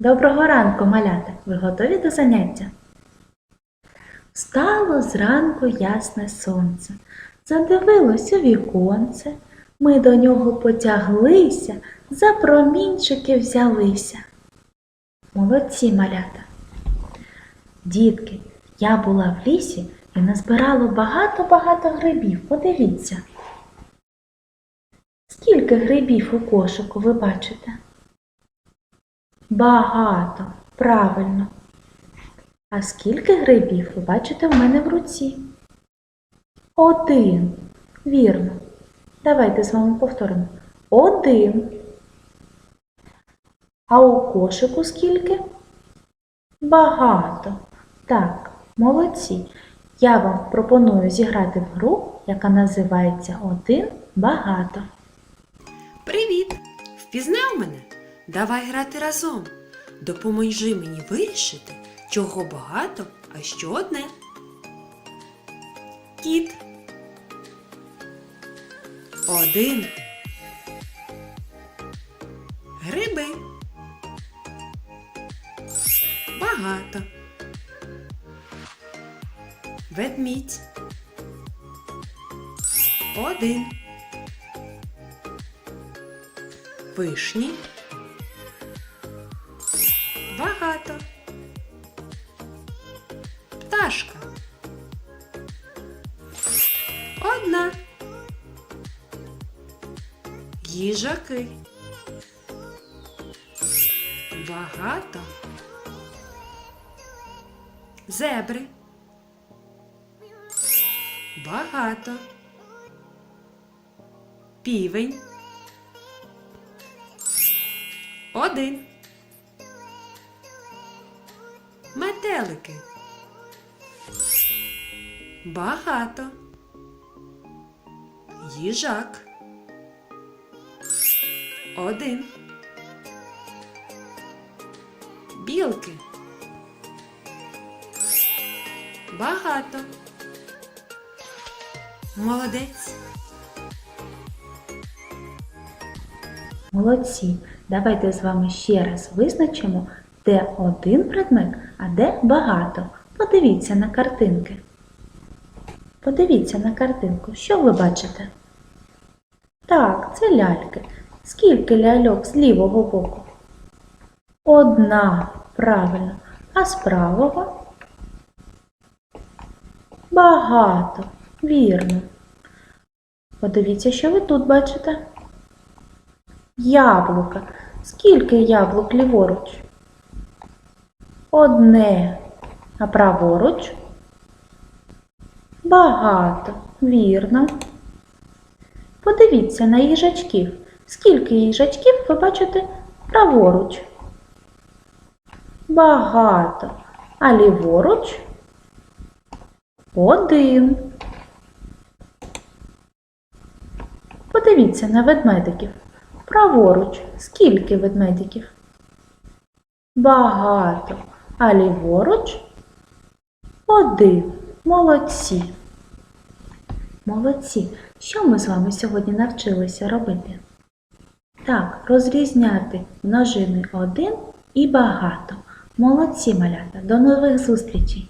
Доброго ранку, малята! Ви готові до заняття? Стало зранку ясне сонце, задивилось у віконце. Ми до нього потяглися, за промінчики взялися. Молодці малята. Дітки, я була в лісі і назбирала багато-багато грибів. Подивіться. Скільки грибів у кошику ви бачите? Багато, правильно. А скільки грибів ви бачите в мене в руці? Один. Вірно. Давайте з вами повторимо. Один. А у кошику скільки? Багато. Так, молодці. Я вам пропоную зіграти в гру, яка називається Один багато. Привіт! Впізнав мене? Давай грати разом. Допоможи мені вирішити, чого багато, а що одне. Кіт. Один. Гриби. Багато. Ведмідь. Один. Вишні. Багато. Пташка. Одна. Їжаки. Багато. Зебри. Багато. Півень. Один. Метелики. Багато. Їжак. Один. Білки. Багато. Молодець. Молодці. Давайте з вами ще раз визначимо, де один предмет, а де багато. Подивіться на картинки. Подивіться на картинку. Що ви бачите? Так, це ляльки. Скільки ляльок з лівого боку? Одна, правильно. А з правого? Багато. Вірно. Подивіться, що ви тут бачите. Яблука. Скільки яблук ліворуч? Одне. А праворуч? Багато. Вірно. Подивіться на їжачків. Скільки їжачків ви бачите праворуч? Багато. А ліворуч? Один. Подивіться на ведмедиків. Праворуч. Скільки ведмедиків? Багато. А ліворуч? Один. Молодці. Молодці. Що ми з вами сьогодні навчилися робити? Так, розрізняти множини один і багато. Молодці, малята. До нових зустрічей!